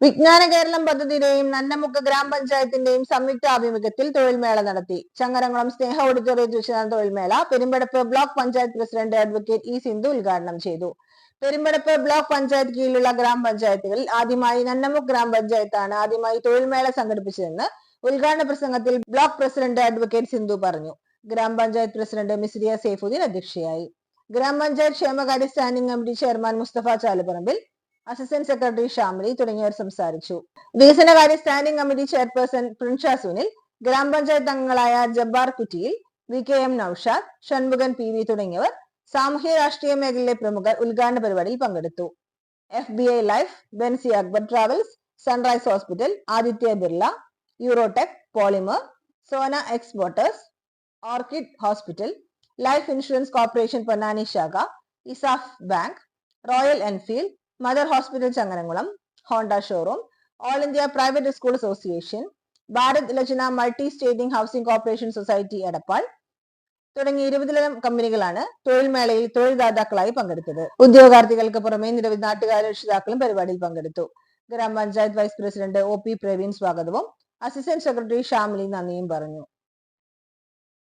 വിജ്ഞാന കേരളം പദ്ധതിയുടെയും നന്നമുക്ക് ഗ്രാമപഞ്ചായത്തിന്റെയും സംയുക്ത ആഭിമുഖ്യത്തിൽ തൊഴിൽമേള നടത്തി. ചങ്ങരംകുളം സ്നേഹ ഓഡിറ്റോറിയത്തിൽ വെച്ച് നടന്ന തൊഴിൽമേള Perumpadappu block panchayat president advocate E Sindhu ഉദ്ഘാടനം ചെയ്തു. പെരുമ്പടപ്പ് ബ്ലോക്ക് പഞ്ചായത്ത് കീഴിലുള്ള ഗ്രാമപഞ്ചായത്തുകളിൽ ആദ്യമായി നന്നമുക്ക് ഗ്രാമപഞ്ചായത്താണ് ആദ്യമായി തൊഴിൽമേള സംഘടിപ്പിച്ചതെന്ന് ഉദ്ഘാടന പ്രസംഗത്തിൽ ബ്ലോക്ക് പ്രസിഡന്റ് അഡ്വക്കേറ്റ് സിന്ധു പറഞ്ഞു. ഗ്രാമപഞ്ചായത്ത് പ്രസിഡന്റ് മിസ്രിയ സൈഫുദ്ദീൻ അധ്യക്ഷയായി. ഗ്രാമപഞ്ചായത്ത് ക്ഷേമകാര്യ standing committee chairman Musthafa Chaluparambil assistant secretary Shamili തുടങ്ങിയവർ സംസാരിച്ചു. വികസനകാര്യ standing committee chairperson Prinsha Sunil ഗ്രാമപഞ്ചായത്ത് അംഗങ്ങളായ Jabbar Kuttiyil V K M Noushad Shanmukhan P V തുടങ്ങിയവർ സാമൂഹ്യ രാഷ്ട്രീയ മേഖലയിലെ പ്രമുഖർ ഉദ്ഘാടന പരിപാടിയിൽ പങ്കെടുത്തു. F B I life Benzy Akbar travels sunrise hospital Aditya Birla Eurotech polymer Sona exporters orchid hospital life insurance corporation Ponnani ശാഖ ESAF bank Royal Enfield mother hospital Changanamkulam Honda showroom all India private school association Bharat Lajna multi stating housing corporation society Edappal തുടങ്ങി ഇരുപതിലധികം കമ്പനികളാണ് തൊഴിൽമേളയിൽ തൊഴിൽദാതാക്കളായി പങ്കെടുത്തത്. ഉദ്യോഗാർത്ഥികൾക്ക് പുറമെ നിരവധി നാട്ടുകാരും രക്ഷിതാക്കളും പരിപാടിയിൽ പങ്കെടുത്തു. ഗ്രാമപഞ്ചായത്ത് vice president O P Praveen സ്വാഗതവും അസിസ്റ്റന്റ് സെക്രട്ടറി ഷാമിലി നന്ദിയും പറഞ്ഞു.